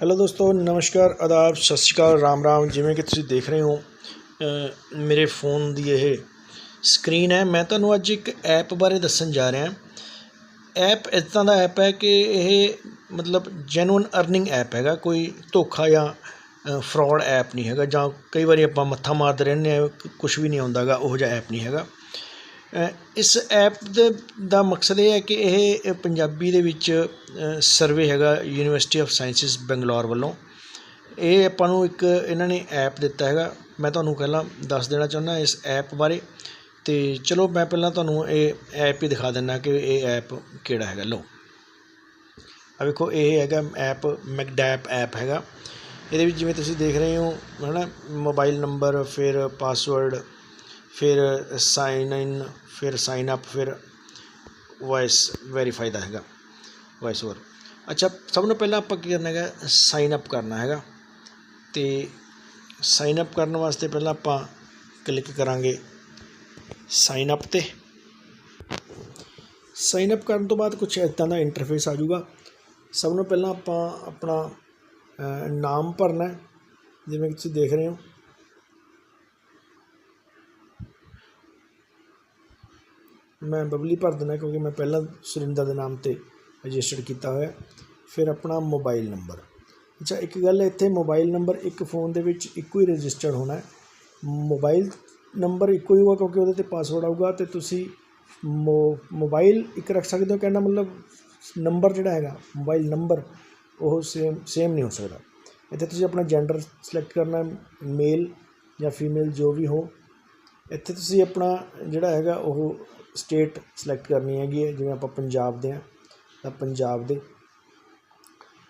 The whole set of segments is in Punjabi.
ਹੈਲੋ ਦੋਸਤੋ, ਨਮਸਕਾਰ, ਆਦਾਬ, ਸਤਿ ਸ਼੍ਰੀ ਅਕਾਲ, ਰਾਮ ਰਾਮ। ਜਿਵੇਂ ਕਿ ਤੁਸੀਂ ਦੇਖ ਰਹੇ ਹੋ ਮੇਰੇ ਫੋਨ ਦੀ ਇਹ ਸਕਰੀਨ ਹੈ। ਮੈਂ ਤੁਹਾਨੂੰ ਅੱਜ ਇੱਕ ਐਪ ਬਾਰੇ ਦੱਸਣ ਜਾ ਰਿਹਾ। ਐਪ ਇੱਦਾਂ ਦਾ ਐਪ ਹੈ ਕਿ ਇਹ ਮਤਲਬ ਜੈਨੂਇਨ ਅਰਨਿੰਗ ਐਪ ਹੈਗਾ। ਕੋਈ ਧੋਖਾ ਜਾਂ ਫਰਾਡ ਐਪ ਨਹੀਂ ਹੈਗਾ। ਜਾਂ ਕਈ ਵਾਰੀ ਆਪਾਂ ਮੱਥਾ ਮਾਰਦੇ ਰਹਿੰਦੇ ਆ ਕੁਝ ਵੀ ਨਹੀਂ ਆਉਂਦਾ ਗਾ ਉਹੋ ਜਿਹਾ ਐਪ ਨਹੀਂ ਹੈਗਾ। ਇਸ ਐਪ ਦੇ ਦਾ ਮਕਸਦ ਇਹ ਹੈ ਕਿ ਇਹ ਪੰਜਾਬੀ ਦੇ ਵਿੱਚ ਸਰਵੇ ਹੈਗਾ ਯੂਨੀਵਰਸਿਟੀ ਆਫ ਸਾਇੰਸਿਸ ਬੰਗਲੌਰ ਵੱਲੋਂ। ਇਹ ਆਪਾਂ ਨੂੰ ਇੱਕ ਇਹਨਾਂ ਨੇ ਐਪ ਦਿੱਤਾ ਹੈਗਾ। ਮੈਂ ਤੁਹਾਨੂੰ ਪਹਿਲਾਂ ਦੱਸ ਦੇਣਾ ਚਾਹੁੰਦਾ ਇਸ ਐਪ ਬਾਰੇ। ਤੇ ਚਲੋ ਮੈਂ ਪਹਿਲਾਂ ਤੁਹਾਨੂੰ ਇਹ ਐਪ ਹੀ ਦਿਖਾ ਦਿੰਦਾ ਕਿ ਇਹ ਐਪ ਕਿਹੜਾ ਹੈਗਾ। ਲਓ। ਆ ਵੇਖੋ, ਇਹ ਹੈਗਾ ਐਪ ਮੈਕਡੈਪ ਐਪ ਹੈਗਾ। ਇਹਦੇ ਵਿੱਚ ਜਿਵੇਂ ਤੁਸੀਂ ਦੇਖ ਰਹੇ ਹੋ ਹੈ ਨਾ ਮੋਬਾਈਲ ਨੰਬਰ, ਫਿਰ ਪਾਸਵਰਡ ਫਿਰ ਸਾਈਨ ਇਨ ਫਿਰ ਸਾਈਨ ਅਪ ਫਿਰ ਵੌਇਸ ਵੈਰੀਫਾਈ ਦਾ ਹੈਗਾ ਵੌਇਸ ਓਵਰ ਅੱਛਾ, ਸਭ ਨੂੰ ਪਹਿਲਾਂ ਆਪਾਂ ਕੀ ਕਰਨਾ ਹੈਗਾ? ਸਾਈਨ ਅਪ ਕਰਨਾ ਹੈਗਾ। ਤੇ ਸਾਈਨ ਅਪ ਕਰਨ ਵਾਸਤੇ ਪਹਿਲਾਂ ਆਪਾਂ ਕਲਿੱਕ ਕਰਾਂਗੇ ਸਾਈਨ ਅਪ ਤੇ। ਸਾਈਨ ਅਪ ਕਰਨ ਤੋਂ ਬਾਅਦ ਕੁਝ ਇੱਦਾਂ ਦਾ ਇੰਟਰਫੇਸ ਆ ਜਾਊਗਾ। ਸਭ ਨੂੰ ਪਹਿਲਾਂ ਆਪਾਂ ਆਪਣਾ ਨਾਮ ਭਰਨਾ ਜਿਵੇਂ ਕਿ ਤੁਸੀਂ ਦੇਖ ਰਹੇ ਹੋ। ਮੈਂ ਬਬਲੀ ਭਰ ਦੇਣਾ ਕਿਉਂਕਿ ਮੈਂ ਪਹਿਲਾਂ ਸੁਰਿੰਦਰ ਦੇ ਨਾਮ ਤੇ ਰਜਿਸਟਰਡ ਕੀਤਾ ਹੋਇਆ। ਫਿਰ ਆਪਣਾ ਮੋਬਾਈਲ ਨੰਬਰ ਅੱਛਾ, ਇੱਕ ਗੱਲ ਇੱਥੇ ਮੋਬਾਈਲ ਨੰਬਰ ਇੱਕ ਫੋਨ ਦੇ ਵਿੱਚ ਇੱਕੋ ਹੀ ਰਜਿਸਟਰਡ ਹੋਣਾ ਹੈ। ਮੋਬਾਈਲ ਨੰਬਰ ਇੱਕੋ ਹੀ ਹੋਊਗਾ ਕਿਉਂਕਿ ਉਹਦੇ ਤੇ ਪਾਸਵਰਡ ਆਊਗਾ ਤੇ ਤੁਸੀਂ ਮੋ ਮੋਬਾਈਲ ਇੱਕ ਰੱਖ ਸਕਦੇ ਹੋ ਕਹਿੰਦਾ ਮਤਲਬ ਨੰਬਰ ਜਿਹੜਾ ਹੈਗਾ ਮੋਬਾਈਲ ਨੰਬਰ ਉਹ ਸੇਮ ਸੇਮ ਨਹੀਂ ਹੋ ਸਕਦਾ। ਇੱਥੇ ਤੁਸੀਂ ਆਪਣਾ ਜੈਂਡਰ ਸਿਲੈਕਟ ਕਰਨਾ ਮੇਲ ਜਾਂ ਫੀਮੇਲ ਜੋ ਵੀ ਹੋ। ਇੱਥੇ ਤੁਸੀਂ ਆਪਣਾ ਜਿਹੜਾ ਹੈਗਾ ਉਹ ਸਟੇਟ ਸਿਲੈਕਟ ਕਰਨੀ ਹੈਗੀ ਹੈ ਜਿਵੇਂ ਆਪਾਂ ਪੰਜਾਬ ਦੇ ਆ ਤਾਂ ਪੰਜਾਬ ਦੇ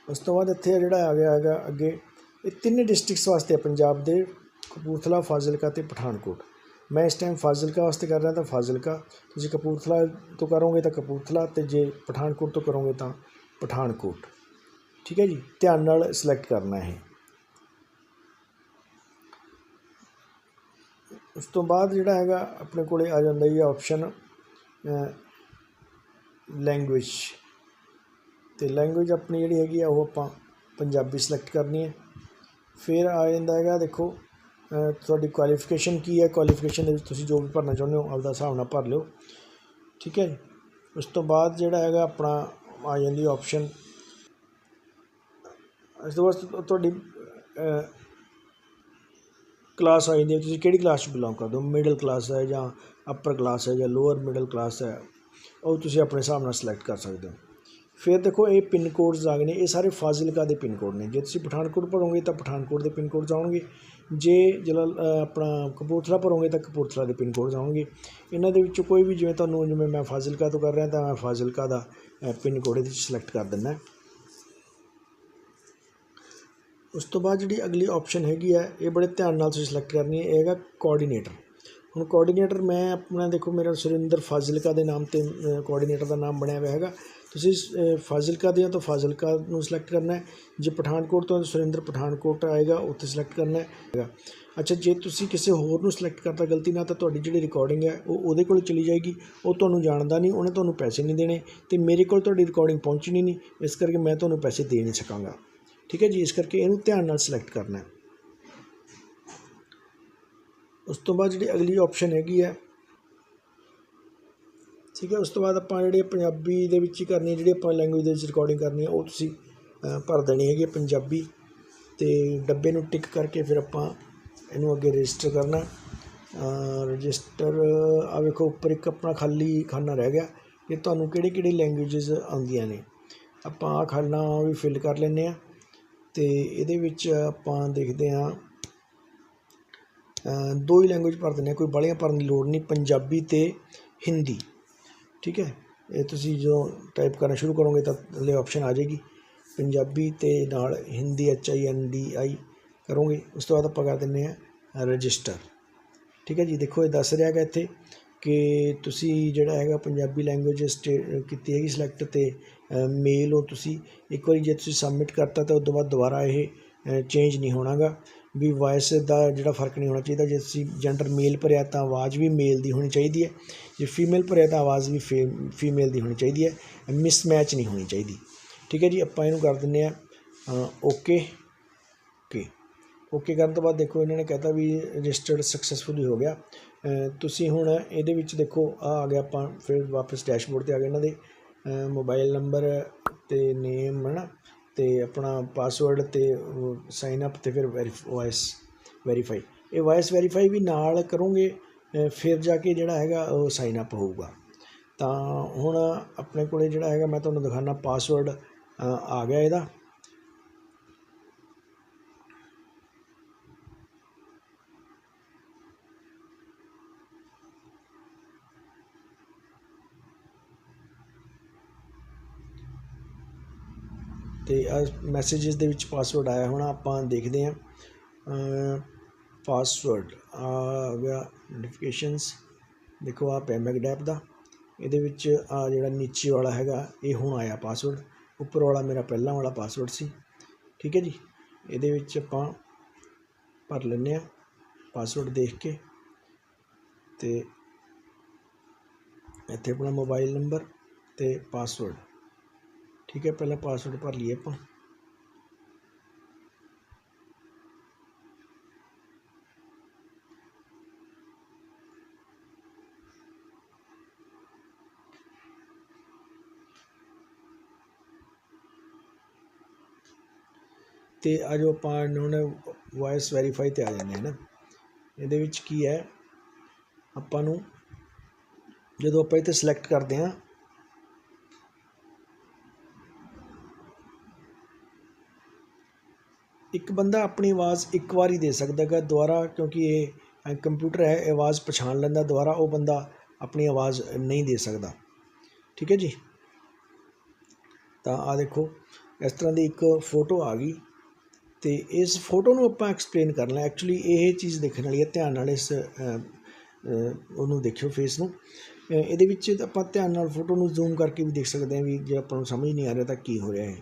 ਉਸ ਤੋਂ ਬਾਅਦ ਇੱਥੇ ਜਿਹੜਾ ਆ ਗਿਆ ਹੈਗਾ ਅੱਗੇ ਇਹ ਤਿੰਨੇ ਡਿਸਟ੍ਰਿਕਟਸ ਵਾਸਤੇ ਹੈ ਪੰਜਾਬ ਦੇ ਕਪੂਰਥਲਾ ਫਾਜ਼ਿਲਕਾ ਤੇ ਪਠਾਨਕੋਟ ਮੈਂ ਇਸ ਟਾਈਮ ਫਾਜ਼ਿਲਕਾ ਵਾਸਤੇ ਕਰ ਰਿਹਾ ਤਾਂ ਫਾਜ਼ਿਲਕਾ ਤੁਸੀਂ ਕਪੂਰਥਲਾ ਤੋਂ ਕਰੋਗੇ ਤਾਂ ਕਪੂਰਥਲਾ ਤੇ ਜੇ ਪਠਾਨਕੋਟ ਤੋਂ ਕਰੋਗੇ ਤਾਂ ਪਠਾਨਕੋਟ ਠੀਕ ਹੈ ਜੀ ਧਿਆਨ ਨਾਲ ਸਿਲੈਕਟ ਕਰਨਾ ਹੈ ਉਸ ਤੋਂ ਬਾਅਦ ਜਿਹੜਾ ਹੈਗਾ ਆਪਣੇ ਕੋਲੇ ਆ ਜਾਂਦਾ ਜੀ ਆਪਸ਼ਨ ਲੈਂਗੁਏਜ ਅਤੇ ਲੈਂਗੁਏਜ ਆਪਣੀ ਜਿਹੜੀ ਹੈਗੀ ਆ, ਉਹ ਆਪਾਂ ਪੰਜਾਬੀ ਸਿਲੈਕਟ ਕਰਨੀ ਹੈ। ਫਿਰ ਆ ਜਾਂਦਾ ਹੈਗਾ, ਦੇਖੋ ਤੁਹਾਡੀ ਕੁਆਲੀਫਿਕੇਸ਼ਨ ਕੀ ਹੈ? ਕੁਆਲੀਫਿਕੇਸ਼ਨ ਦੇ ਵਿੱਚ ਤੁਸੀਂ ਜੋ ਵੀ ਭਰਨਾ ਚਾਹੁੰਦੇ ਹੋ, ਆਪਦਾ ਹਿਸਾਬ ਨਾਲ ਭਰ ਲਿਓ। ਠੀਕ ਹੈ ਉਸ ਤੋਂ ਬਾਅਦ ਜਿਹੜਾ ਹੈਗਾ, ਆਪਣਾ ਆ ਜਾਂਦੀ ਆਪਸ਼ਨ ਇਸ ਤੋਂ ਬਾਅਦ ਤੁਹਾਡੀ ਕਲਾਸ ਆ ਜਾਂਦੀ ਹੈ। ਤੁਸੀਂ ਕਿਹੜੀ ਕਲਾਸ 'ਚ ਬਿਲੋਂਗ ਕਰਦੇ ਹੋ? ਮਿਡਲ ਕਲਾਸ ਹੈ ਜਾਂ ਅਪਰ ਕਲਾਸ ਹੈ ਜਾਂ ਲੋਅਰ ਮਿਡਲ ਕਲਾਸ ਹੈ, ਉਹ ਤੁਸੀਂ ਆਪਣੇ ਹਿਸਾਬ ਨਾਲ ਸਿਲੈਕਟ ਕਰ ਸਕਦੇ ਹੋ। ਫਿਰ ਦੇਖੋ, ਇਹ ਪਿੰਨ ਕੋਡਸ ਆ ਗਏ ਨੇ, ਇਹ ਸਾਰੇ ਫਾਜ਼ਿਲਕਾ ਦੇ ਪਿੰਨ ਕੋਡ ਨੇ। ਜੇ ਤੁਸੀਂ ਪਠਾਨਕੋਟ ਭਰੋਗੇ ਤਾਂ ਪਠਾਨਕੋਟ ਦੇ ਪਿੰਨ ਕੋਡ ਆਉਣਗੇ। ਜੇ ਜਲal ਆਪਣਾ ਕਪੂਰਥਲਾ ਭਰੋਗੇ ਤਾਂ ਕਪੂਰਥਲਾ ਦੇ ਪਿੰਨ ਕੋਡ ਆਉਣਗੇ। ਇਹਨਾਂ ਦੇ ਵਿੱਚੋਂ ਕੋਈ ਵੀ ਜਿਵੇਂ ਤੁਹਾਨੂੰ, ਜਿਵੇਂ ਮੈਂ ਫਾਜ਼ਿਲਕਾ ਤੋਂ ਕਰ ਰਿਹਾ ਤਾਂ ਮੈਂ ਫਾਜ਼ਿਲਕਾ ਦਾ ਪਿੰਨ ਕੋਡ ਇਹਦੇ ਵਿੱਚ ਸਿਲੈਕਟ ਕਰ ਦਿੰਦਾ। ਉਸ ਤੋਂ ਬਾਅਦ ਜਿਹੜੀ ਅਗਲੀ ਆਪਸ਼ਨ ਹੈਗੀ ਹੈ ਇਹ ਬੜੇ ਧਿਆਨ ਨਾਲ ਤੁਸੀਂ ਸਿਲੈਕਟ ਕਰਨੀ ਹੈ, ਇਹ ਹੈਗਾ ਕੋਆਰਡੀਨੇਟਰ ਹੁਣ ਕੋਆਰਡੀਨੇਟਰ ਮੈਂ ਆਪਣਾ ਦੇਖੋ ਮੇਰਾ ਸੁਰਿੰਦਰ ਫਾਜ਼ਿਲਕਾ ਦੇ ਨਾਮ ਤੇ ਕੋਆਰਡੀਨੇਟਰ ਦਾ ਨਾਮ ਬਣਿਆ ਹੋਇਆ ਹੈਗਾ। ਤੁਸੀਂ ਫਾਜ਼ਿਲਕਾ ਦੇ ਹੋ ਤਾਂ ਫਾਜ਼ਿਲਕਾ ਨੂੰ ਸਿਲੈਕਟ ਕਰਨਾ ਹੈ। ਜੇ ਪਠਾਨਕੋਟ ਤੋਂ ਸੁਰਿੰਦਰ ਪਠਾਨਕੋਟ ਆਏਗਾ, ਉੱਥੇ ਸਿਲੈਕਟ ਕਰਨਾ ਹੈਗਾ। ਅੱਛਾ, ਜੇ ਤੁਸੀਂ ਕਿਸੇ ਹੋਰ ਨੂੰ ਸਿਲੈਕਟ ਕਰਤਾ ਗਲਤੀ ਨਾਲ ਤਾਂ ਤੁਹਾਡੀ ਜਿਹੜੀ ਰਿਕਾਰਡਿੰਗ ਹੈ, ਉਹ ਉਹਦੇ ਕੋਲ ਚਲੀ ਜਾਏਗੀ। ਉਹ ਤੁਹਾਨੂੰ ਜਾਣਦਾ ਨਹੀਂ, ਉਹਨੇ ਤੁਹਾਨੂੰ ਪੈਸੇ ਨਹੀਂ ਦੇਣੇ ਤੇ ਮੇਰੇ ਕੋਲ ਤੁਹਾਡੀ ਰਿਕਾਰਡਿੰਗ ਪਹੁੰਚਣੀ ਨਹੀਂ। ਇਸ ਕਰਕੇ ਮੈਂ ਤੁਹਾਨੂੰ ਪੈਸੇ ਦੇ ਨਹੀਂ ਸਕਾਂਗਾ। ਠੀਕ ਹੈ ਜੀ? ਇਸ ਕਰਕੇ ਇਹਨੂੰ ਧਿਆਨ ਨਾਲ ਸਿਲੈਕਟ ਕਰਨਾ ਹੈ। ਉਸ ਤੋਂ ਬਾਅਦ ਜਿਹੜੀ ਅਗਲੀ ਆਪਸ਼ਨ ਹੈਗੀ ਹੈ, ਠੀਕ ਹੈ, ਉਸ ਤੋਂ ਬਾਅਦ ਆਪਾਂ ਜਿਹੜੇ ਪੰਜਾਬੀ ਦੇ ਵਿੱਚ ਹੀ ਕਰਨੀ ਜਿਹੜੀ ਆਪਾਂ ਲੈਂਗੁਏਜ ਦੇ ਵਿੱਚ ਰਿਕਾਰਡਿੰਗ ਕਰਨੀ ਹੈ, ਉਹ ਤੁਸੀਂ ਭਰ ਦੇਣੀ ਹੈਗੀ ਹੈ ਪੰਜਾਬੀ ਤੇ ਡੱਬੇ ਨੂੰ ਟਿਕ ਕਰਕੇ ਫਿਰ ਆਪਾਂ ਇਹਨੂੰ ਅੱਗੇ ਰਜਿਸਟਰ ਕਰਨਾ ਰਜਿਸਟਰ ਆ ਵੇਖੋ, ਉੱਪਰ ਇੱਕ ਆਪਣਾ ਖਾਲੀ ਖਾਨਾ ਰਹਿ ਗਿਆ, ਇਹ ਤੁਹਾਨੂੰ ਕਿਹੜੀ ਕਿਹੜੀ ਲੈਂਗੁਏਜਸ ਆਉਂਦੀਆਂ ਨੇ। ਆਪਾਂ ਆ ਖਾਨਾ ਵੀ ਫਿਲ ਕਰ ਲੈਂਦੇ ਆ ਤੇ ਇਹਦੇ ਵਿੱਚ ਆਪਾਂ ਦੇਖਦੇ ਹਾਂ ਦੋ ਹੀ ਲੈਂਗੁਏਜ ਭਰ ਦਿੰਦੇ ਹਾਂ ਕੋਈ ਬਾਹਲੀਆਂ ਭਰਨ ਦੀ ਲੋੜ ਨਹੀਂ, ਪੰਜਾਬੀ ਅਤੇ ਹਿੰਦੀ। ਠੀਕ ਹੈ? ਇਹ ਤੁਸੀਂ ਜਦੋਂ ਟਾਈਪ ਕਰਨਾ ਸ਼ੁਰੂ ਕਰੋਗੇ ਤਾਂ ਥੱਲੇ ਆਪਸ਼ਨ ਆ ਜਾਏਗੀ। ਪੰਜਾਬੀ ਤੇ ਨਾਲ Hindi H I N D I ਕਰੋਗੇ, ਉਸ ਤੋਂ ਬਾਅਦ ਆਪਾਂ ਕਰ ਦਿੰਦੇ ਹਾਂ ਰਜਿਸਟਰ ਠੀਕ ਹੈ ਜੀ? ਦੇਖੋ, ਇਹ ਦੱਸ ਰਿਹਾ ਹੈਗਾ ਇੱਥੇ ਕਿ ਤੁਸੀਂ ਜਿਹੜਾ ਹੈਗਾ ਪੰਜਾਬੀ ਲੈਂਗੁਏਜ ਸਟੇ ਕੀਤੀ ਹੈਗੀ ਸਿਲੈਕਟ ਤੇ ਮੇਲ ਹੋ ਤੁਸੀਂ ਇੱਕ ਵਾਰੀ ਜੇ ਤੁਸੀਂ ਸਬਮਿਟ ਕਰਤਾ ਤਾਂ ਉਸ ਤੋਂ ਬਾਅਦ ਦੁਬਾਰਾ ਇਹ ਚੇਂਜ ਨਹੀਂ ਹੋਣਾਗਾ। ਵੀ ਵੋਇਸ ਦਾ ਜਿਹੜਾ ਫ਼ਰਕ ਨਹੀਂ ਹੋਣਾ ਚਾਹੀਦਾ। ਜੇ ਅਸੀਂ ਜੈਂਡਰ ਮੇਲ ਭਰਿਆ ਤਾਂ ਆਵਾਜ਼ ਵੀ ਮੇਲ ਦੀ ਹੋਣੀ ਚਾਹੀਦੀ ਹੈ। ਜੇ ਫੀਮੇਲ ਭਰਿਆ ਤਾਂ ਆਵਾਜ਼ ਵੀ ਫੇ ਫੀਮੇਲ ਦੀ ਹੋਣੀ ਚਾਹੀਦੀ ਹੈ। ਮਿਸਮੈਚ ਨਹੀਂ ਹੋਣੀ ਚਾਹੀਦੀ। ਠੀਕ ਹੈ ਜੀ, ਆਪਾਂ ਇਹਨੂੰ ਕਰ ਦਿੰਦੇ ਆ ਓਕੇ ਓਕੇ ਓਕੇ ਕਰਨ ਤੋਂ ਬਾਅਦ ਦੇਖੋ, ਇਹਨਾਂ ਨੇ ਕਹਤਾ ਵੀ ਰਜਿਸਟਰਡ ਸਕਸੈਸਫੁਲੀ ਹੋ ਗਿਆ। ਤੁਸੀਂ ਹੁਣ ਇਹਦੇ ਵਿੱਚ ਦੇਖੋ ਆ ਆ ਗਿਆ ਆਪਾਂ, ਫਿਰ ਵਾਪਸ ਡੈਸ਼ਬੋਰਡ ਤੇ ਆ ਗਏ ਇਹਨਾਂ ਦੇ। ਮੋਬਾਈਲ ਨੰਬਰ ਤੇ ਨੇਮ ਹੈ ਅਤੇ ਆਪਣਾ ਪਾਸਵਰਡ ਅਤੇ ਸਾਈਨ ਅਪ ਤੇ ਫਿਰ ਵੌਇਸ ਵੈਰੀਫਾਈ ਇਹ ਵੌਇਸ ਵੈਰੀਫਾਈ ਵੀ ਨਾਲ ਕਰੋਗੇ ਫਿਰ ਜਾ ਕੇ ਜਿਹੜਾ ਹੈਗਾ ਉਹ ਸਾਈਨ ਅਪ ਹੋਊਗਾ। ਤਾਂ ਹੁਣ ਆਪਣੇ ਕੋਲੇ ਜਿਹੜਾ ਹੈਗਾ, ਮੈਂ ਤੁਹਾਨੂੰ ਦਿਖਾਣਾ ਪਾਸਵਰਡ ਆ ਗਿਆ ਇਹਦਾ। ਤੇ ਮੈਸੇजेस ਦੇ ਵਿੱਚ ਪਾਸਵਰਡ ਆਇਆ ਹੋਣਾ, ਆਪਾਂ ਦੇਖਦੇ ਹਾਂ। ਪਾਸਵਰਡ ਆ ਗਿਆ ਨੋਟੀਫਿਕੇਸ਼ਨਸ ਦੇਖੋ ਆ ਪੈਮੈਕ ਡੈਪ ਦਾ। ਇਹਦੇ ਵਿੱਚ ਆ ਜਿਹੜਾ ਨੀਚੇ ਵਾਲਾ ਹੈਗਾ, ਇਹ ਹੁਣ ਆਇਆ ਪਾਸਵਰਡ ਉੱਪਰ ਵਾਲਾ ਮੇਰਾ ਪਹਿਲਾਂ ਵਾਲਾ ਪਾਸਵਰਡ ਸੀ। ਠੀਕ ਹੈ ਜੀ? ਇਹਦੇ ਵਿੱਚ ਆਪਾਂ ਭਰ ਲੈਂਦੇ ਆ ਪਾਸਵਰਡ ਦੇਖ ਕੇ। ਤੇ ਇੱਥੇ ਆਪਣਾ ਮੋਬਾਈਲ ਨੰਬਰ ਤੇ ਪਾਸਵਰਡ ਠੀਕ ਹੈ, ਪਹਿਲਾਂ ਪਾਸਵਰਡ ਭਰ ਲਈਏ ਆਪਾਂ। ਤੇ ਆ ਜੋ ਆਪਾਂ ਹੁਣ ਵੌਇਸ ਵੈਰੀਫਾਈ ਤੇ ਆ ਜਾਂਦੇ ਹਾਂ ਨਾ। ਇਹਦੇ ਵਿੱਚ ਕੀ ਹੈ, ਆਪਾਂ ਨੂੰ ਜਦੋਂ ਆਪਾਂ ਇੱਥੇ ਸਿਲੈਕਟ ਕਰਦੇ ਹਾਂ ਇੱਕ ਬੰਦਾ ਆਪਣੀ ਆਵਾਜ਼ ਇੱਕ ਵਾਰੀ ਦੇ ਸਕਦਾ ਹੈਗਾ ਦੁਬਾਰਾ, ਕਿਉਂਕਿ ਇਹ ਕੰਪਿਊਟਰ ਹੈ ਆਵਾਜ਼ ਪਛਾਣ ਲੈਂਦਾ, ਦੁਬਾਰਾ ਉਹ ਬੰਦਾ ਆਪਣੀ ਆਵਾਜ਼ ਨਹੀਂ ਦੇ ਸਕਦਾ। ਠੀਕ ਹੈ ਜੀ? ਤਾਂ ਆ ਦੇਖੋ, ਇਸ ਤਰ੍ਹਾਂ ਦੀ ਇੱਕ ਫੋਟੋ ਆ ਗਈ ਤੇ ਇਸ ਫੋਟੋ ਨੂੰ ਆਪਾਂ ਐਕਸਪਲੇਨ ਕਰਨਾ ਐਕਚੁਅਲੀ ਇਹ ਚੀਜ਼ ਦੇਖਣ ਵਾਲੀ ਹੈ, ਧਿਆਨ ਨਾਲ ਇਸ ਉਹਨੂੰ ਦੇਖਿਓ ਫੇਸ ਨੂੰ। ਇਹਦੇ ਵਿੱਚ ਆਪਾਂ ਧਿਆਨ ਨਾਲ ਫੋਟੋ ਨੂੰ ਜ਼ੂਮ ਕਰਕੇ ਵੀ ਦੇਖ ਸਕਦੇ ਹਾਂ ਵੀ ਜੇ ਆਪਾਂ ਨੂੰ ਸਮਝ ਨਹੀਂ ਆ ਰਿਹਾ ਤਾਂ ਕੀ ਹੋ ਰਿਹਾ ਹੈ।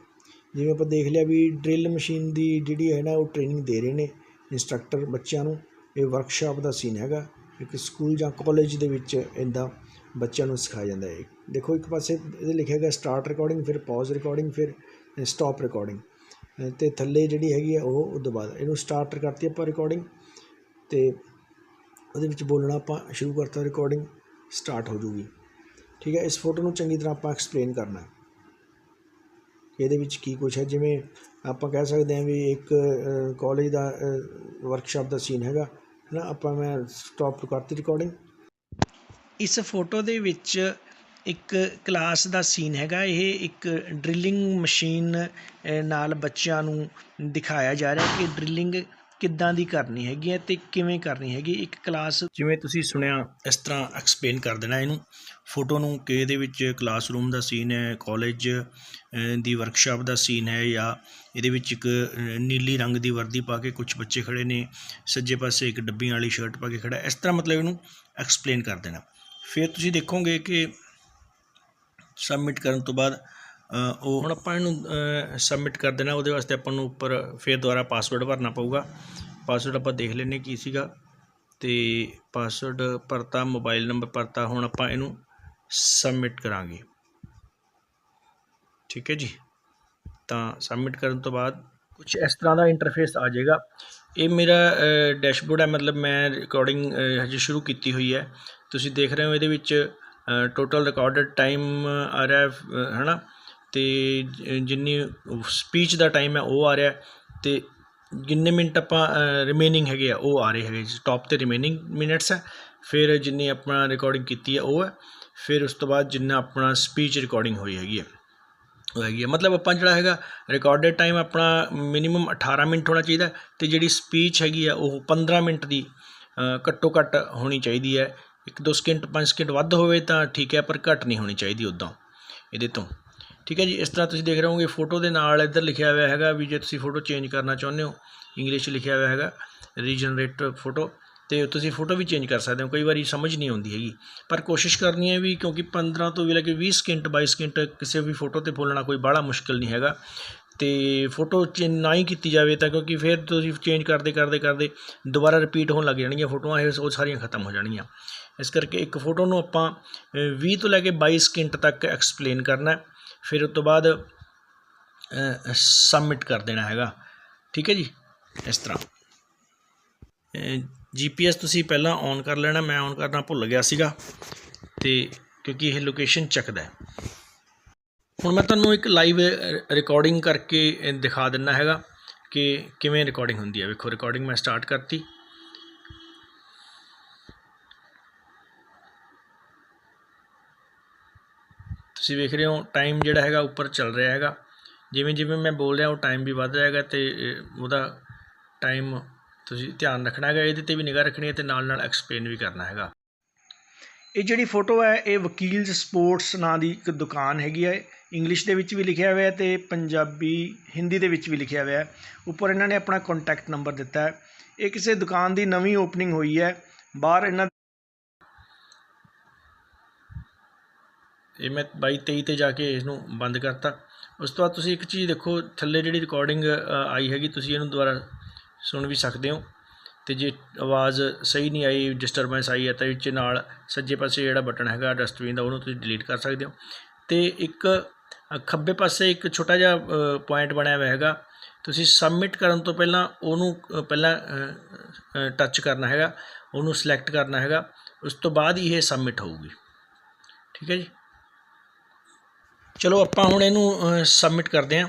ਜਿਵੇਂ ਆਪਾਂ ਦੇਖ ਲਿਆ ਵੀ ਡਰਿਲ ਮਸ਼ੀਨ ਦੀ ਜਿਹੜੀ ਹੈ ਨਾ, ਉਹ ਟ੍ਰੇਨਿੰਗ ਦੇ ਰਹੇ ਨੇ ਇੰਸਟ੍ਰਕਟਰ ਬੱਚਿਆਂ ਨੂੰ। ਇਹ ਵਰਕਸ਼ਾਪ ਦਾ ਸੀਨ ਹੈਗਾ, ਇੱਕ ਸਕੂਲ ਜਾਂ ਕਾਲਜ ਦੇ ਵਿੱਚ ਇਹਦਾ ਬੱਚਿਆਂ ਨੂੰ ਸਿਖਾਇਆ ਜਾਂਦਾ ਹੈ। ਦੇਖੋ, ਇੱਕ ਪਾਸੇ ਇਹਦੇ ਲਿਖਿਆ ਗਿਆ ਸਟਾਰਟ ਰਿਕਾਰਡਿੰਗ ਫਿਰ ਪੌਜ਼ ਰਿਕਾਰਡਿੰਗ ਫਿਰ ਸਟਾਪ ਰਿਕਾਰਡਿੰਗ ਤੇ ਥੱਲੇ ਜਿਹੜੀ ਹੈਗੀ ਆ, ਉਹ ਉਹ ਤੋਂ ਬਾਅਦ ਇਹਨੂੰ ਸਟਾਰਟ ਕਰਤੀ ਆਪਾਂ ਰਿਕਾਰਡਿੰਗ ਤੇ ਉਹਦੇ ਵਿੱਚ ਬੋਲਣਾ ਆਪਾਂ ਸ਼ੁਰੂ ਕਰਤਾ ਰਿਕਾਰਡਿੰਗ ਸਟਾਰਟ ਹੋ ਜੂਗੀ। ਠੀਕ ਹੈ, ਇਸ ਫੋਟੋ ਨੂੰ ਚੰਗੀ ਤਰ੍ਹਾਂ ਆਪਾਂ ਐਕਸਪਲੇਨ ਕਰਨਾ ਇਹਦੇ ਵਿੱਚ ਕੀ ਕੁਛ ਹੈ? ਜਿਵੇਂ ਆਪਾਂ ਕਹਿ ਸਕਦੇ ਹਾਂ ਵੀ ਇੱਕ ਕਾਲਜ ਦਾ ਵਰਕਸ਼ਾਪ ਦਾ ਸੀਨ ਹੈਗਾ ਹੈ ਨਾ ਆਪਾਂ ਮੈਂ ਸਟਾਪ ਕਰਤੀ ਰਿਕਾਰਡਿੰਗ ਇਸ ਫੋਟੋ ਦੇ ਵਿੱਚ ਇੱਕ ਕਲਾਸ ਦਾ ਸੀਨ ਹੈਗਾ। ਇਹ ਇੱਕ ਡਰਿਲਿੰਗ ਮਸ਼ੀਨ ਨਾਲ ਬੱਚਿਆਂ ਨੂੰ ਦਿਖਾਇਆ ਜਾ ਰਿਹਾ ਕਿ ਡਰਿਲਿੰਗ ਕਿੱਦਾਂ ਦੀ ਕਰਨੀ ਹੈਗੀ ਹੈ ਤੇ ਕਿਵੇਂ ਕਰਨੀ ਹੈਗੀ ਇੱਕ ਕਲਾਸ ਜਿਵੇਂ ਤੁਸੀਂ ਸੁਣਿਆ, ਇਸ ਤਰ੍ਹਾਂ ਐਕਸਪਲੇਨ ਕਰ ਦੇਣਾ ਇਹਨੂੰ। ਫੋਟੋ ਨੂੰ ਕਿ ਇਹਦੇ ਵਿੱਚ ਕਲਾਸਰੂਮ ਦਾ ਸੀਨ ਹੈ ਕਾਲਜ ਦੀ ਵਰਕਸ਼ਾਪ ਦਾ ਸੀਨ ਹੈ ਜਾਂ ਇਹਦੇ ਵਿੱਚ ਇੱਕ ਨੀਲੀ ਰੰਗ ਦੀ ਵਰਦੀ ਪਾ ਕੇ ਕੁਝ ਬੱਚੇ ਖੜੇ ਨੇ, ਸੱਜੇ ਪਾਸੇ ਇੱਕ ਡੱਬੀਆਂ ਵਾਲੀ ਸ਼ਰਟ ਪਾ ਕੇ ਖੜਾ, ਇਸ ਤਰ੍ਹਾਂ ਮਤਲਬ ਇਹਨੂੰ ਐਕਸਪਲੇਨ ਕਰ ਦੇਣਾ। ਫਿਰ ਤੁਸੀਂ ਦੇਖੋਗੇ ਕਿ ਸਬਮਿਟ ਕਰਨ ਤੋਂ ਬਾਅਦ ਉਹ ਹੁਣ ਆਪਾਂ ਇਹਨੂੰ ਸਬਮਿਟ ਕਰ ਦੇਣਾ, ਉਹਦੇ ਵਾਸਤੇ ਆਪਾਂ ਨੂੰ ਉੱਪਰ ਫਿਰ ਦੁਬਾਰਾ ਪਾਸਵਰਡ ਭਰਨਾ ਪਊਗਾ। ਪਾਸਵਰਡ ਆਪਾਂ ਦੇਖ ਲੈਨੇ ਕੀ ਸੀਗਾ। ਤੇ ਪਾਸਵਰਡ ਭਰਤਾ ਮੋਬਾਈਲ ਨੰਬਰ ਭਰਤਾ, ਹੁਣ ਆਪਾਂ ਇਹਨੂੰ ਸਬਮਿਟ ਕਰਾਂਗੇ। ਠੀਕ ਹੈ ਜੀ? ਤਾਂ ਸਬਮਿਟ ਕਰਨ ਤੋਂ ਬਾਅਦ ਕੁਝ ਇਸ ਤਰ੍ਹਾਂ ਦਾ ਇੰਟਰਫੇਸ ਆ ਜਾਏਗਾ। ਇਹ ਮੇਰਾ ਡੈਸ਼ਬੋਰਡ ਹੈ, ਮਤਲਬ ਮੈਂ ਰਿਕਾਰਡਿੰਗ ਹਜੇ ਸ਼ੁਰੂ ਕੀਤੀ ਹੋਈ ਹੈ। ਤੁਸੀਂ ਦੇਖ ਰਹੇ ਹੋ ਇਹਦੇ ਵਿੱਚ ਟੋਟਲ ਰਿਕਾਰਡਡ ਟਾਈਮ ਆ ਰਿਹਾ ਹੈ ਹਨਾ? ਤੇ ਜਿੰਨੀ ਸਪੀਚ ਦਾ ਟਾਈਮ ਹੈ, ਉਹ ਆ ਰਿਹਾ ਅਤੇ ਜਿੰਨੇ ਮਿੰਟ ਆਪਾਂ ਰਿਮੇਨਿੰਗ ਹੈਗੇ ਆ, ਉਹ ਆ ਰਹੇ ਹੈਗੇ ਟੌਪ ਤੇ ਰਿਮੇਨਿੰਗ ਮਿੰਟਸ ਹੈ, ਫਿਰ ਜਿੰਨੀ ਆਪਣਾ ਰਿਕਾਰਡਿੰਗ ਕੀਤੀ ਹੈ, ਉਹ ਹੈ। ਫਿਰ ਉਸ ਤੋਂ ਬਾਅਦ ਜਿੰਨਾ ਆਪਣਾ ਸਪੀਚ ਰਿਕਾਰਡਿੰਗ ਹੋਈ ਹੈਗੀ ਹੈ, ਉਹ ਹੈਗੀ ਹੈ। ਮਤਲਬ ਆਪਾਂ ਜਿਹੜਾ ਹੈਗਾ ਰਿਕਾਰਡਡ ਟਾਈਮ ਆਪਣਾ ਮਿਨੀਮਮ 18 ਮਿੰਟ ਹੋਣਾ ਚਾਹੀਦਾ ਤੇ ਜਿਹੜੀ ਸਪੀਚ ਹੈਗੀ ਆ ਉਹ 15 ਮਿੰਟ ਦੀ ਘੱਟੋ ਘੱਟ ਹੋਣੀ ਚਾਹੀਦੀ ਹੈ। ਇੱਕ ਦੋ ਸਕਿੰਟ ਪੰਜ ਸਕਿੰਟ ਵੱਧ ਹੋਵੇ ਤਾਂ ਠੀਕ ਹੈ, ਪਰ ਘੱਟ ਨਹੀਂ ਹੋਣੀ ਚਾਹੀਦੀ ਉਦਾਂ ਇਹਦੇ ਤੋਂ ਠੀਕ ਹੈ ਜੀ ਇਸ ਤਰ੍ਹਾਂ ਤੁਸੀਂ ਦੇਖ ਰਹੇ ਹੋਗੇ ਫੋਟੋ ਦੇ ਨਾਲ ਇੱਧਰ ਲਿਖਿਆ ਹੋਇਆ ਹੈਗਾ ਵੀ ਜੇ ਤੁਸੀਂ ਫੋਟੋ ਚੇਂਜ ਕਰਨਾ ਚਾਹੁੰਦੇ ਹੋ ਇੰਗਲਿਸ਼ 'ਚ ਲਿਖਿਆ ਹੋਇਆ ਹੈਗਾ ਰੀਜਨਰੇਟ ਫੋਟੋ ਤੇ ਤੁਸੀਂ ਫੋਟੋ ਵੀ ਚੇਂਜ ਕਰ ਸਕਦੇ ਹੋ ਕਈ ਵਾਰੀ ਸਮਝ ਨਹੀਂ ਆਉਂਦੀ ਹੈਗੀ। ਪਰ ਕੋਸ਼ਿਸ਼ ਕਰਨੀ ਹੈ ਵੀ ਕਿਉਂਕਿ 15 ਤੋਂ ਵੀ ਲੈ ਕੇ 20 ਸਕਿੰਟ 22 ਸਕਿੰਟ ਕਿਸੇ ਵੀ ਫੋਟੋ ਤੇ ਬੋਲਣਾ ਕੋਈ ਬਾਹਲਾ ਮੁਸ਼ਕਿਲ ਨਹੀਂ ਹੈਗਾ। ਤੇ ਫੋਟੋ ਚੇਂਜ ਨਾ ਹੀ ਕੀਤੀ ਜਾਵੇ ਤਾਂ ਕਿਉਂਕਿ ਫਿਰ ਤੁਸੀਂ ਚੇਂਜ ਕਰਦੇ ਕਰਦੇ ਕਰਦੇ ਦੁਬਾਰਾ ਰਿਪੀਟ ਹੋਣ ਲੱਗ ਜਾਣਗੀਆਂ ਫੋਟੋਆਂ ਇਹ ਉਹ ਸਾਰੀਆਂ ਖਤਮ ਹੋ ਜਾਣਗੀਆਂ। ਇਸ ਕਰਕੇ ਇੱਕ ਫੋਟੋ ਨੂੰ ਆਪਾਂ ਅ, 20 ਤੋਂ ਲੈ ਕੇ 22 ਸਕਿੰਟ ਤੱਕ ਐਕਸਪਲੇਨ ਕਰਨਾ ਹੈ। ਫਿਰ ਉਸ ਤੋਂ ਬਾਅਦ ਸਬਮਿਟ ਕਰ ਦੇਣਾ ਹੈਗਾ। ਠੀਕ ਹੈ ਜੀ? ਇਸ ਤਰ੍ਹਾਂ। ਜੀਪੀਐਸ ਤੁਸੀਂ ਪਹਿਲਾਂ ਔਨ ਕਰ ਲੈਣਾ, ਮੈਂ ਔਨ ਕਰਨਾ ਭੁੱਲ ਗਿਆ ਸੀਗਾ। ਤੇ ਕਿਉਂਕਿ ਇਹ ਲੋਕੇਸ਼ਨ ਚੱਕਦਾ ਹੈ। ਹੁਣ ਮੈਂ ਤੁਹਾਨੂੰ ਇੱਕ ਲਾਈਵ ਰਿਕਾਰਡਿੰਗ ਕਰਕੇ ਦਿਖਾ ਦਿੰਦਾ ਹੈਗਾ ਕਿ ਕਿਵੇਂ ਰਿਕਾਰਡਿੰਗ ਹੁੰਦੀ ਹੈ। ਵੇਖੋ ਰਿਕਾਰਡਿੰਗ ਮੈਂ ਸਟਾਰਟ ਕਰਤੀ। ਤੁਸੀਂ ਵੇਖ ਰਹੇ ਹੋ ਟਾਈਮ ਜਿਹੜਾ ਹੈਗਾ ਉੱਪਰ ਚੱਲ ਰਿਹਾ ਹੈਗਾ। ਜਿਵੇਂ ਜਿਵੇਂ ਮੈਂ ਬੋਲ ਰਿਹਾ, ਉਹ ਟਾਈਮ ਵੀ ਵੱਧ ਰਿਹਾ ਹੈਗਾ ਤੇ ਉਹਦਾ ਟਾਈਮ ਤੁਸੀਂ ਧਿਆਨ ਰੱਖਣਾ ਹੈਗਾ, ਇਹਦੇ ਤੇ ਵੀ ਨਿਗਾਹ ਰੱਖਣੀ ਹੈ ਤੇ ਨਾਲ ਨਾਲ ਐਕਸਪਲੇਨ ਵੀ ਕਰਨਾ ਹੈਗਾ। ਇਹ ਜਿਹੜੀ ਫੋਟੋ ਹੈ, ਇਹ ਵਕੀਲ ਸਪੋਰਟਸ ਨਾਂ ਦੀ ਇੱਕ ਦੁਕਾਨ ਹੈਗੀ ਹੈ। ਇੰਗਲਿਸ਼ ਦੇ ਵਿੱਚ ਵੀ ਲਿਖਿਆ ਹੋਇਆ ਹੈ ਤੇ ਪੰਜਾਬੀ, ਹਿੰਦੀ ਦੇ ਵਿੱਚ ਵੀ ਲਿਖਿਆ ਹੋਇਆ ਹੈ। ਉੱਪਰ ਇਹਨਾਂ ਨੇ ਆਪਣਾ ਕੰਟੈਕਟ ਨੰਬਰ ਦਿੱਤਾ ਹੈ। ਇਹ ਕਿਸੇ ਦੁਕਾਨ ਦੀ ਨਵੀਂ ਓਪਨਿੰਗ ਹੋਈ ਹੈ। ਬਾਹਰ ਇਹਨਾਂ ਇਹ ਮੈਂ 22 23 ਤੇ ਜਾ ਕੇ ਇਸ ਨੂੰ ਬੰਦ ਕਰਤਾ। ਉਸ ਤੋਂ ਬਾਅਦ ਤੁਸੀਂ ਇੱਕ ਚੀਜ਼ ਦੇਖੋ, ਥੱਲੇ ਜਿਹੜੀ ਰਿਕਾਰਡਿੰਗ ਆਈ ਹੈਗੀ, ਤੁਸੀਂ ਇਹਨੂੰ ਦੁਬਾਰਾ ਸੁਣ ਵੀ ਸਕਦੇ ਹੋ। ਤੇ ਜੇ ਆਵਾਜ਼ ਸਹੀ ਨਹੀਂ ਆਈ ਡਿਸਟਰਬੈਂਸ ਆਈ ਹੈ, ਤਾਂ ਵਿੱਚ ਨਾਲ ਸੱਜੇ ਪਾਸੇ ਜਿਹੜਾ ਬਟਨ ਹੈਗਾ ਡਸਟਬਿਨ ਦਾ, ਉਹਨੂੰ ਤੁਸੀਂ ਡਿਲੀਟ ਕਰ ਸਕਦੇ ਹੋ। ਤੇ ਇੱਕ ਖੱਬੇ ਪਾਸੇ ਇੱਕ ਛੋਟਾ ਜਿਹਾ ਪੁਆਇੰਟ ਬਣਿਆ ਹੋਇਆ ਹੈਗਾ। ਤੁਸੀਂ ਸਬਮਿਟ ਕਰਨ ਤੋਂ ਪਹਿਲਾਂ ਉਹਨੂੰ ਪਹਿਲਾਂ ਟੱਚ ਕਰਨਾ ਹੈਗਾ, ਉਹਨੂੰ ਸਿਲੈਕਟ ਕਰਨਾ ਹੈਗਾ। ਉਸ ਤੋਂ ਬਾਅਦ ਹੀ ਇਹ ਸਬਮਿਟ ਹੋਊਗੀ। ਠੀਕ ਹੈ ਜੀ? ਚਲੋ ਆਪਾਂ ਹੁਣ ਇਹਨੂੰ ਸਬਮਿਟ ਕਰਦੇ ਹਾਂ।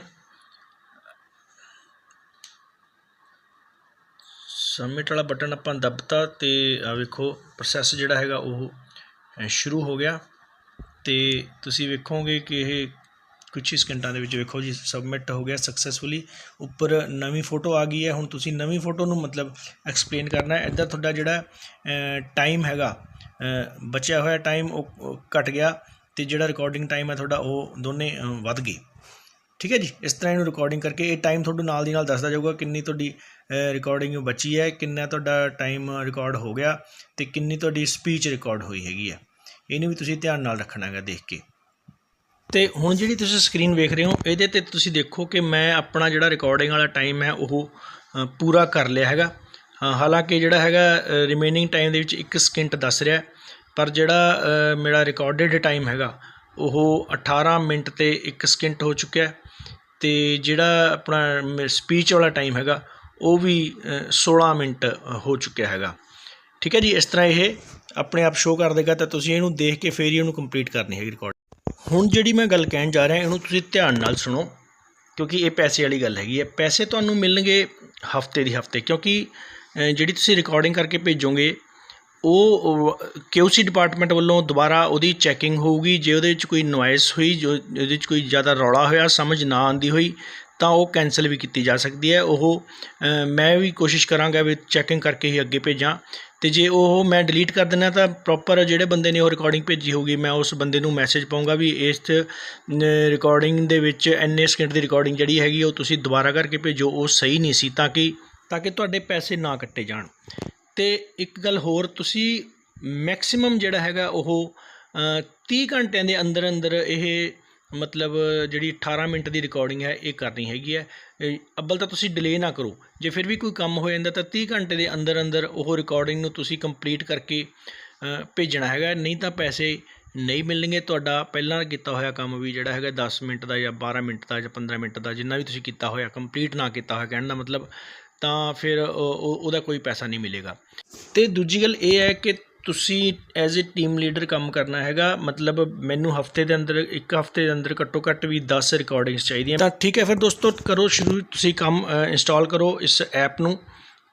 ਸਬਮਿਟ ਵਾਲਾ ਬਟਨ ਆਪਾਂ ਦਬਤਾ ਤੇ ਆ ਵੇਖੋ ਪ੍ਰੋਸੈਸ ਜਿਹੜਾ ਹੈਗਾ ਉਹ ਸ਼ੁਰੂ ਹੋ ਗਿਆ। ਤੇ ਤੁਸੀਂ ਵੇਖੋਗੇ ਕਿ ਇਹ ਕੁਝ ਹੀ ਸਕਿੰਟਾਂ ਦੇ ਵਿੱਚ ਵੇਖੋ ਜੀ ਸਬਮਿਟ ਹੋ ਗਿਆ ਸਕਸੈਸਫੁਲੀ ਉੱਪਰ ਨਵੀਂ ਫੋਟੋ ਆ ਗਈ ਹੈ। ਹੁਣ ਤੁਸੀਂ ਨਵੀਂ ਫੋਟੋ ਨੂੰ ਮਤਲਬ ਐਕਸਪਲੇਨ ਕਰਨਾ ਹੈ। ਇੱਧਰ ਤੁਹਾਡਾ ਜਿਹੜਾ ਟਾਈਮ ਹੈਗਾ ਬਚਿਆ ਹੋਇਆ ਟਾਈਮ ਉਹ ਉਹ ਘਟ ਗਿਆ। ਤੇ ਜਿਹੜਾ ਰਿਕਾਰਡਿੰਗ ਟਾਈਮ ਹੈ ਤੁਹਾਡਾ ਉਹ ਦੋਨੇ ਵੱਧ ਗਏ। ਠੀਕ ਹੈ ਜੀ? ਇਸ ਤਰ੍ਹਾਂ ਇਹਨੂੰ ਰਿਕਾਰਡਿੰਗ ਕਰਕੇ ਇਹ ਟਾਈਮ ਤੁਹਾਨੂੰ ਨਾਲ ਦੀ ਨਾਲ ਦੱਸਦਾ ਜਾਊਗਾ ਕਿੰਨੀ ਤੁਹਾਡੀ ਰਿਕਾਰਡਿੰਗ ਬਚੀ ਹੈ, ਕਿੰਨਾ ਤੁਹਾਡਾ ਟਾਈਮ ਰਿਕਾਰਡ ਹੋ ਗਿਆ ਤੇ ਕਿੰਨੀ ਤੁਹਾਡੀ ਸਪੀਚ ਰਿਕਾਰਡ ਹੋਈ ਹੈਗੀ ਹੈ। ਇਹਨੂੰ ਵੀ ਤੁਸੀਂ ਧਿਆਨ ਨਾਲ ਰੱਖਣਾ ਹੈਗਾ ਦੇਖ ਕੇ। ਤੇ ਹੁਣ ਜਿਹੜੀ ਤੁਸੀਂ ਸਕਰੀਨ ਵੇਖ ਰਹੇ ਹੋ, ਇਹਦੇ ਤੇ ਤੁਸੀਂ ਦੇਖੋ ਕਿ ਮੈਂ ਆਪਣਾ ਜਿਹੜਾ ਰਿਕਾਰਡਿੰਗ ਵਾਲਾ ਟਾਈਮ ਹੈ ਉਹ ਪੂਰਾ ਕਰ ਲਿਆ ਹੈਗਾ। ਹਾਲਾਂਕਿ ਜਿਹੜਾ ਹੈਗਾ ਰਿਮੇਨਿੰਗ ਟਾਈਮ ਦੇ ਵਿੱਚ 1 ਸਕਿੰਟ ਦੱਸ ਰਿਹਾ। ਪਰ ਜਿਹੜਾ ਮੇਰਾ ਰਿਕਾਰਡਡ ਟਾਈਮ ਹੈਗਾ, ਉਹ 18 ਮਿੰਟ ਤੇ ਇੱਕ ਸਕਿੰਟ ਹੋ ਚੁੱਕਿਆ ਅਤੇ ਜਿਹੜਾ ਆਪਣਾ ਸਪੀਚ ਵਾਲਾ ਟਾਈਮ ਹੈਗਾ, ਉਹ ਵੀ ਸੋਲ੍ਹਾਂ ਮਿੰਟ ਹੋ ਚੁੱਕਿਆ ਹੈਗਾ। ਠੀਕ ਹੈ ਜੀ, ਇਸ ਤਰ੍ਹਾਂ ਇਹ ਆਪਣੇ ਆਪ ਸ਼ੋਅ ਕਰ ਦੇਗਾ, ਤਾਂ ਤੁਸੀਂ ਇਹਨੂੰ ਦੇਖ ਕੇ ਫੇਰ ਹੀ ਉਹਨੂੰ ਕੰਪਲੀਟ ਕਰਨੀ ਹੈਗੀ ਰਿਕਾਰਡ ਹੁਣ ਜਿਹੜੀ ਮੈਂ ਗੱਲ ਕਹਿਣ ਜਾ ਰਿਹਾ, ਇਹਨੂੰ ਤੁਸੀਂ ਧਿਆਨ ਨਾਲ ਸੁਣੋ, ਕਿਉਂਕਿ ਇਹ ਪੈਸੇ ਵਾਲੀ ਗੱਲ ਹੈਗੀ ਹੈ। ਪੈਸੇ ਤੁਹਾਨੂੰ ਮਿਲਣਗੇ ਹਫ਼ਤੇ ਦੀ ਹਫ਼ਤੇ, ਕਿਉਂਕਿ ਜਿਹੜੀ ਤੁਸੀਂ ਰਿਕਾਰਡਿੰਗ ਕਰਕੇ ਭੇਜੋਗੇ ਉਹ ਕਿਊਸੀ ਡਿਪਾਰਟਮੈਂਟ ਵੱਲੋਂ ਦੁਬਾਰਾ ਉਹਦੀ ਚੈਕਿੰਗ ਹੋਊਗੀ? ਜੇ ਉਹਦੇ ਵਿੱਚ ਕੋਈ ਨੋਇਸ ਹੋਈ, ਜੋ, ਉਹਦੇ ਵਿੱਚ ਕੋਈ ਜ਼ਿਆਦਾ ਰੌਲਾ ਹੋਇਆ, ਸਮਝ ਨਾ ਆਉਂਦੀ ਹੋਈ, ਤਾਂ ਉਹ ਕੈਨਸਲ ਵੀ ਕੀਤੀ ਜਾ ਸਕਦੀ ਹੈ। ਉਹ ਮੈਂ ਵੀ ਕੋਸ਼ਿਸ਼ ਕਰਾਂਗਾ ਵੀ ਚੈਕਿੰਗ ਕਰਕੇ ਹੀ ਅੱਗੇ ਭੇਜਾਂ। ਤੇ ਜੇ ਉਹ ਮੈਂ ਡਿਲੀਟ ਕਰ ਦਿੰਦਾ ਤਾਂ ਪ੍ਰੋਪਰ ਜਿਹੜੇ ਬੰਦੇ ਨੇ ਉਹ ਰਿਕਾਰਡਿੰਗ ਭੇਜੀ ਹੋਊਗੀ, ਮੈਂ ਉਸ ਬੰਦੇ ਨੂੰ ਮੈਸੇਜ ਪਾਉਂਗਾ ਵੀ ਇਸ ਰਿਕਾਰਡਿੰਗ ਦੇ ਵਿੱਚ ਇੰਨੇ ਸਕਿੰਟ ਦੀ ਰਿਕਾਰਡਿੰਗ ਜਿਹੜੀ ਹੈਗੀ, ਉਹ ਤੁਸੀਂ ਦੁਬਾਰਾ ਕਰਕੇ ਭੇਜੋ, ਉਹ ਸਹੀ ਨਹੀਂ ਸੀ, ਤਾਂ ਕਿ ਤਾਂ ਕਿ ਤੁਹਾਡੇ ਪੈਸੇ ਨਾ ਕੱਟੇ ਜਾਣ। ਤੇ ਇੱਕ ਗੱਲ ਹੋਰ ਤੁਸੀਂ ਮੈਕਸਿਮਮ ਜਿਹੜਾ ਹੈਗਾ ਉਹ ਅ, 30 ਘੰਟਿਆਂ ਦੇ ਅੰਦਰ ਅੰਦਰ ਇਹ ਮਤਲਬ ਜਿਹੜੀ 18 ਮਿੰਟ ਦੀ ਰਿਕਾਰਡਿੰਗ ਹੈ ਇਹ ਕਰਨੀ ਹੈਗੀ ਹੈ। ਅੱਬਲ ਤਾਂ ਤੁਸੀਂ ਡਿਲੇ ਨਾ ਕਰੋ। ਜੇ ਫਿਰ ਵੀ ਕੋਈ ਕੰਮ ਹੋ ਜਾਂਦਾ ਤਾਂ 30 ਘੰਟੇ ਦੇ ਅੰਦਰ ਅੰਦਰ ਉਹ ਰਿਕਾਰਡਿੰਗ ਨੂੰ ਤੁਸੀਂ ਕੰਪਲੀਟ ਕਰਕੇ ਭੇਜਣਾ ਹੈਗਾ। ਨਹੀਂ ਤਾਂ ਪੈਸੇ ਨਹੀਂ ਮਿਲਣਗੇ। ਤੁਹਾਡਾ ਪਹਿਲਾਂ ਕੀਤਾ ਹੋਇਆ ਕੰਮ ਵੀ ਜਿਹੜਾ ਹੈਗਾ 10 ਮਿੰਟ ਦਾ ਜਾਂ 12 ਮਿੰਟ ਦਾ ਜਾਂ 15 ਮਿੰਟ ਦਾ ਜਿੰਨਾ ਵੀ ਤੁਸੀਂ ਕੀਤਾ ਹੋਇਆ ਕੰਪਲੀਟ ਨਾ ਕੀਤਾ ਹੋਇਆ ਕਹਿਣ ਦਾ ਮਤਲਬ ਤਾਂ ਫਿਰ ਉਹ- ਉਹਦਾ ਕੋਈ ਪੈਸਾ ਨਹੀਂ ਮਿਲੇਗਾ। ਤੇ ਦੂਜੀ ਗੱਲ ਇਹ ਹੈ ਕਿ ਤੁਸੀਂ ਐਜ਼ ਅ ਟੀਮ ਲੀਡਰ ਕੰਮ ਕਰਨਾ ਹੈਗਾ, ਮਤਲਬ ਮੈਨੂੰ ਹਫ਼ਤੇ ਦੇ ਅੰਦਰ, ਇੱਕ ਹਫ਼ਤੇ ਦੇ ਅੰਦਰ ਘੱਟੋ ਘੱਟ ਵੀ 10 ਰਿਕਾਰਡਿੰਗਸ ਚਾਹੀਦੀਆਂ। ਤਾਂ ਠੀਕ ਹੈ ਫਿਰ ਦੋਸਤੋ, ਕਰੋ ਸ਼ੁਰੂ, ਤੁਸੀਂ ਕੰਮ ਇੰਸਟਾਲ ਕਰੋ ਇਸ ਐਪ ਨੂੰ।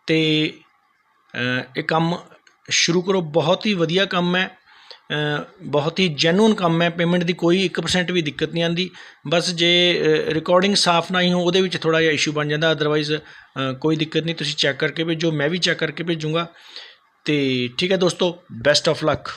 ਤੇ ਇਹ ਕੰਮ ਸ਼ੁਰੂ ਕਰੋ, ਬਹੁਤ ਹੀ ਵਧੀਆ ਕੰਮ ਹੈ। ਬਹੁਤ ਹੀ ਜੈਨੂਨ ਕੰਮ ਹੈ। ਪੇਮੈਂਟ ਦੀ ਕੋਈ 1% ਵੀ ਦਿੱਕਤ ਨਹੀਂ ਆਂਦੀ ਬਸ ਜੇ ਰਿਕਾਰਡਿੰਗ ਸਾਫ਼ ਨਾ ਹੀ ਹੋ ਉਹਦੇ ਵਿੱਚ ਥੋੜਾ ਜਿਹਾ ਇਸ਼ੂ ਬਣ ਜਾਂਦਾ। ਅਦਰਵਾਈਜ਼ ਕੋਈ ਦਿੱਕਤ ਨਹੀਂ। ਤੁਸੀਂ ਚੈੱਕ ਕਰਕੇ ਭੇਜੋ। ਮੈਂ ਵੀ ਚੈੱਕ ਕਰਕੇ ਭੇਜੂੰਗਾ। ਤੇ ਠੀਕ ਹੈ ਦੋਸਤੋ ਬੈਸਟ ਆਫ ਲੱਕ